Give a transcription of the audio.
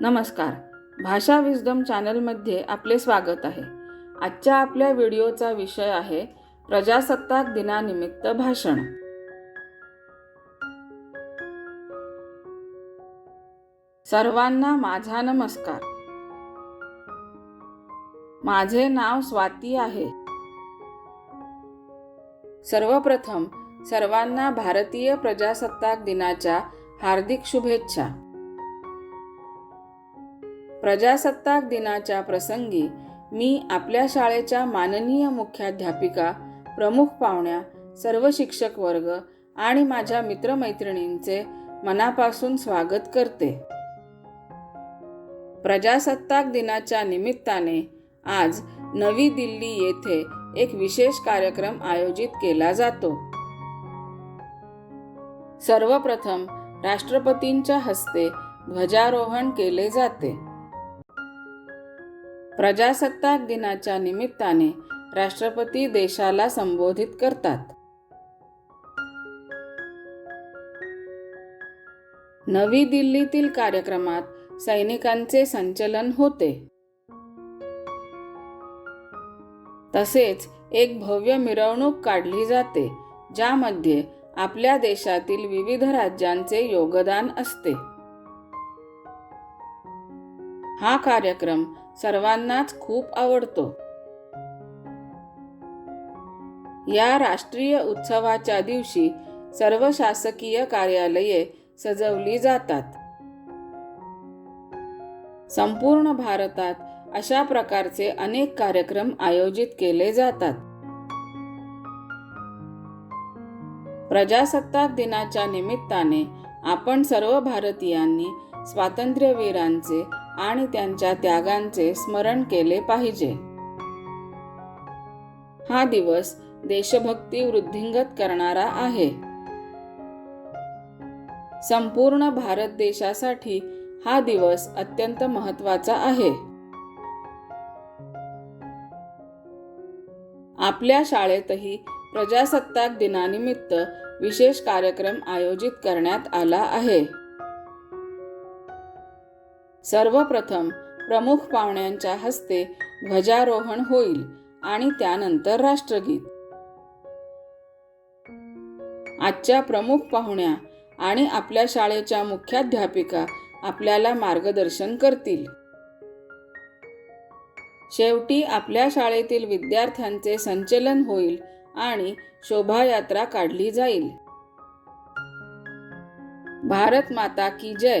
नमस्कार. भाषा विजडम चॅनलमध्ये आपले स्वागत आहे. आजच्या आपल्या व्हिडिओचा विषय आहे प्रजासत्ताक दिनानिमित्त भाषण. सर्वांना माझा नमस्कार. माझे नाव स्वाती आहे. सर्वप्रथम सर्वांना भारतीय प्रजासत्ताक दिनाच्या हार्दिक शुभेच्छा. प्रजासत्ताक दिनाच्या प्रसंगी मी आपल्या शाळेच्या माननीय मुख्याध्यापिका प्रमुख पाहुण्या सर्व शिक्षक वर्ग आणि माझ्या मित्रमैत्रिणींचे मनापासून स्वागत करते. प्रजासत्ताक दिनाच्या निमित्ताने आज नवी दिल्ली येथे एक विशेष कार्यक्रम आयोजित केला जातो. सर्वप्रथम राष्ट्रपतींच्या हस्ते ध्वजारोहण केले जाते. प्रजासत्ताक दिनाच्या निमित्ताने राष्ट्रपती देशाला संबोधित करतात. नवी दिल्लीतील कार्यक्रमात सैनिकांचे संचलन होते. तसेच एक भव्य मिरवणूक काढली जाते ज्यामध्ये आपल्या देशातील विविध राज्यांचे योगदान असते. हा कार्यक्रम सर्वांनाच खूप आवडतो. या राष्ट्रीय उत्सवाच्या दिवशी सर्व शासकीय कार्यालये सजवली जातात. संपूर्ण भारतात अशा प्रकारचे अनेक कार्यक्रम आयोजित केले जातात. प्रजासत्ताक दिनाच्या निमित्ताने आपण सर्व भारतीयांनी स्वातंत्र्यवीरांचे आणि त्यांच्या त्यागांचे स्मरण केले पाहिजे. हा दिवस देशभक्ती वृद्धिंगत करणारा आहे. संपूर्ण भारत देशासाठी हा दिवस अत्यंत महत्त्वाचा आहे. आपल्या शाळेतही प्रजासत्ताक दिनानिमित्त विशेष कार्यक्रम आयोजित करण्यात आला आहे. सर्वप्रथम प्रमुख पाहुण्यांच्या हस्ते ध्वजारोहण होईल आणि त्यानंतर राष्ट्रगीत. आजच्या प्रमुख पाहुण्या आणि आपल्या शाळेच्या मुख्याध्यापिका आपल्याला मार्गदर्शन करतील. शेवटी आपल्या शाळेतील विद्यार्थ्यांचे संचलन होईल आणि शोभायात्रा काढली जाईल. भारत माता की जय!